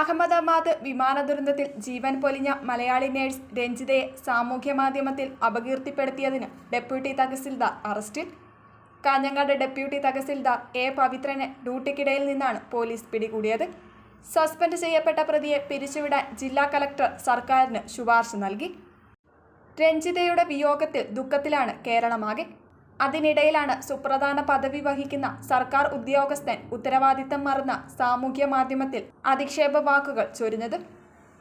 അഹമ്മദാബാദ് വിമാന ദുരന്തത്തിൽ ജീവൻ പൊലിഞ്ഞ മലയാളി നേഴ്സ് രഞ്ജിതയെ സാമൂഹ്യ മാധ്യമത്തിൽ അപകീർത്തിപ്പെടുത്തിയതിന് ഡെപ്യൂട്ടി തഹസിൽദാർ അറസ്റ്റിൽ കാഞ്ഞങ്ങാട് ഡെപ്യൂട്ടി തഹസിൽദാർ എ പവിത്രനെ ഡ്യൂട്ടിക്കിടയിൽ നിന്നാണ് പോലീസ് പിടികൂടിയത്. സസ്പെൻഡ് ചെയ്യപ്പെട്ട പ്രതിയെ പിരിച്ചുവിടാൻ ജില്ലാ കലക്ടർ സർക്കാരിന് ശുപാർശ നൽകി. രഞ്ജിതയുടെ വിയോഗത്തിൽ ദുഃഖത്തിലാണ് കേരളമാകെ. അതിനിടയിലാണ് സുപ്രധാന പദവി വഹിക്കുന്ന സർക്കാർ ഉദ്യോഗസ്ഥൻ ഉത്തരവാദിത്തം മറന്ന സാമൂഹ്യ മാധ്യമത്തിൽ അധിക്ഷേപ വാക്കുകൾ ചൊരിഞ്ഞത്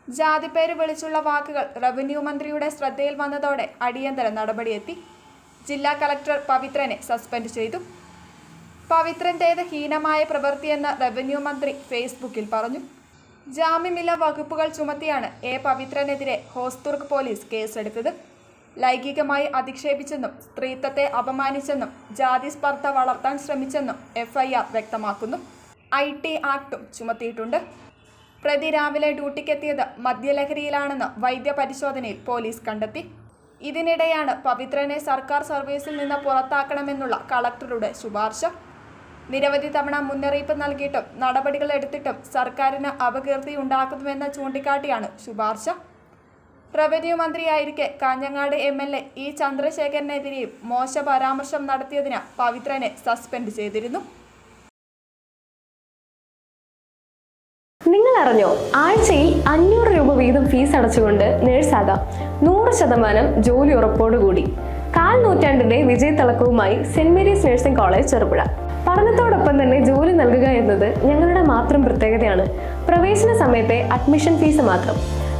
ജാതിപ്പേര് വിളിച്ചുള്ള വാക്കുകൾ റവന്യൂ മന്ത്രിയുടെ ശ്രദ്ധയിൽ വന്നതോടെ അടിയന്തര നടപടിയെത്തി. ജില്ലാ കളക്ടർ പവിത്രനെ സസ്പെൻഡ് ചെയ്തു. പവിത്രന്റേത് ഹീനമായ പ്രവൃത്തിയെന്ന് റവന്യൂ മന്ത്രി ഫേസ്ബുക്കിൽ പറഞ്ഞു. ജാമ്യമില്ല വകുപ്പുകൾ ചുമത്തിയാണ് എ പവിത്രനെതിരെ ഹോസ്ദുർഗ് പോലീസ് കേസെടുത്തത്. ലൈംഗികമായി അധിക്ഷേപിച്ചെന്നും സ്ത്രീത്വത്തെ അപമാനിച്ചെന്നും ജാതി സ്പർദ്ധ വളർത്താൻ ശ്രമിച്ചെന്നും എഫ്ഐആർ വ്യക്തമാക്കുന്നു. ഐ ടി ആക്ടും ചുമത്തിയിട്ടുണ്ട്. പ്രതി രാവിലെ ഡ്യൂട്ടിക്കെത്തിയത് മദ്യലഹരിയിലാണെന്ന് വൈദ്യപരിശോധനയിൽ പോലീസ് കണ്ടെത്തി. ഇതിനിടെയാണ് പവിത്രനെ സർക്കാർ സർവീസിൽ നിന്ന് പുറത്താക്കണമെന്നുള്ള കളക്ടറുടെ ശുപാർശ. നിരവധി തവണ മുന്നറിയിപ്പ് നൽകിയിട്ടും നടപടികൾ എടുത്തിട്ടും സർക്കാരിന് അപകീർത്തി ഉണ്ടാക്കുന്നുവെന്ന് ചൂണ്ടിക്കാട്ടിയാണ് ശുപാർശ. Revenue മന്ത്രിയായിരിക്കെ Kanhangad M L A E ചന്ദ്രശേഖരനെതിരെയും മോശ പരാമർശം നടത്തിയതിന് പവിത്രനെ സസ്പെൻഡ് ചെയ്തിരുന്നു. നിങ്ങൾ അറിഞ്ഞോ ആഴ്ചയിൽ അഞ്ഞൂറ് രൂപ വീതം ഫീസ് അടച്ചുകൊണ്ട് നേഴ്സാകാം. നൂറ് ശതമാനം ജോലി ഉറപ്പോടുകൂടി. കാൽ നൂറ്റാണ്ടിന്റെ വിജയത്തിളക്കവുമായി saint Mary's nursing college Cherupuzha. പഠനത്തോടൊപ്പം തന്നെ ജോലി നൽകുക എന്നത് ഞങ്ങളുടെ മാത്രം പ്രത്യേകതയാണ്. പ്രവേശന സമയത്തെ അഡ്മിഷൻ ഫീസ് മാത്രം.